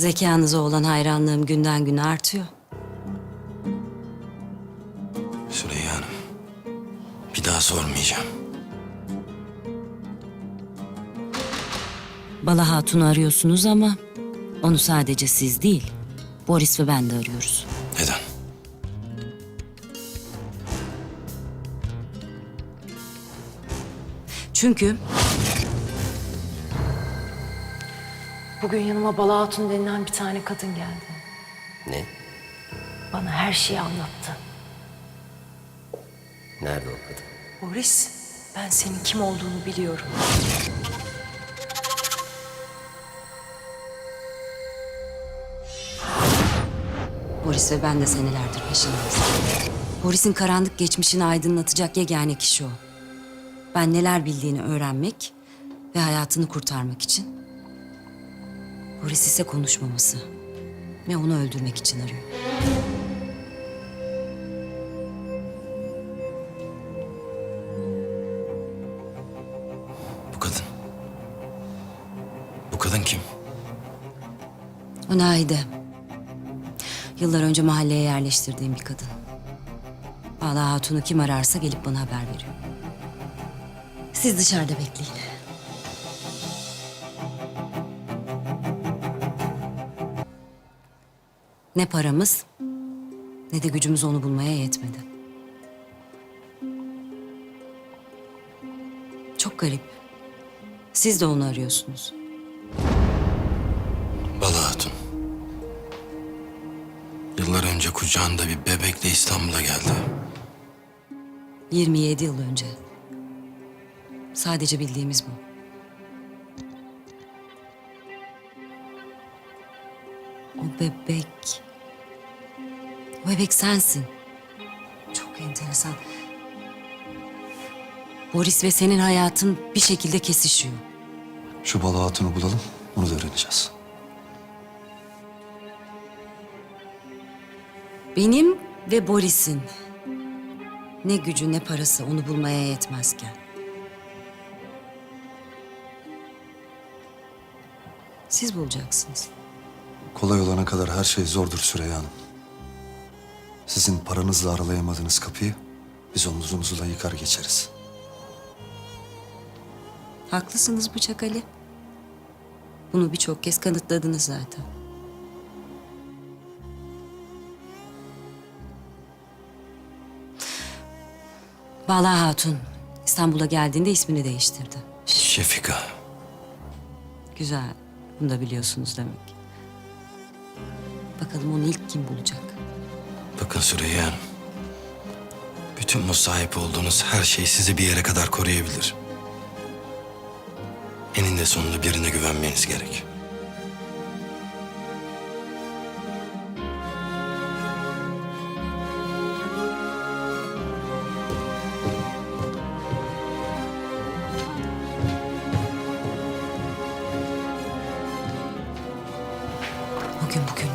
Zekanıza olan hayranlığım günden güne artıyor. Süreyya Hanım. Bir daha sormayacağım. Bala Hatun'u arıyorsunuz ama onu sadece siz değil, Boris ve ben de arıyoruz. Neden? Çünkü Bugün yanıma Bala Hatun denilen bir tane kadın geldi. Ne? Bana her şeyi anlattı. Nerede o kadın? Boris, ben senin kim olduğunu biliyorum. Boris ve ben de senelerdir peşindeyiz. Boris'in karanlık geçmişini aydınlatacak yegane kişi o. Ben neler bildiğini öğrenmek ve hayatını kurtarmak için. Boris ise konuşmaması ve onu öldürmek için arıyor. Bu kadın. Bu kadın kim? O Naide. Yıllar önce mahalleye yerleştirdiğim bir kadın. Vallahi Hatun'u kim ararsa gelip bana haber veriyor. Siz dışarıda bekleyin. Ne paramız ne de gücümüz onu bulmaya yetmedi. Çok garip. Siz de onu arıyorsunuz. Bala Hatun. Yıllar önce kucağında bir bebekle İstanbul'a geldi. 27 yıl önce. Sadece bildiğimiz bu. Bebek... O bebek sensin. Çok enteresan. Boris ve senin hayatın bir şekilde kesişiyor. Şu balığı hatunu bulalım, onu da öğreneceğiz. Benim ve Boris'in ne gücü ne parası onu bulmaya yetmezken. Siz bulacaksınız. Kolay olana kadar her şey zordur Süreyya Hanım. Sizin paranızla aralayamadığınız kapıyı biz omuzumuzla yıkar geçeriz. Haklısınız Bıçak Ali. Bunu birçok kez kanıtladınız zaten. Bala Hatun İstanbul'a geldiğinde ismini değiştirdi. Şefika. Güzel. Bunu da biliyorsunuz demek. Bakalım onu ilk kim bulacak? Bakın Süreyya. Bütün bu sahip olduğunuz her şey sizi bir yere kadar koruyabilir. Eninde sonunda birine güvenmeniz gerek. gün bugün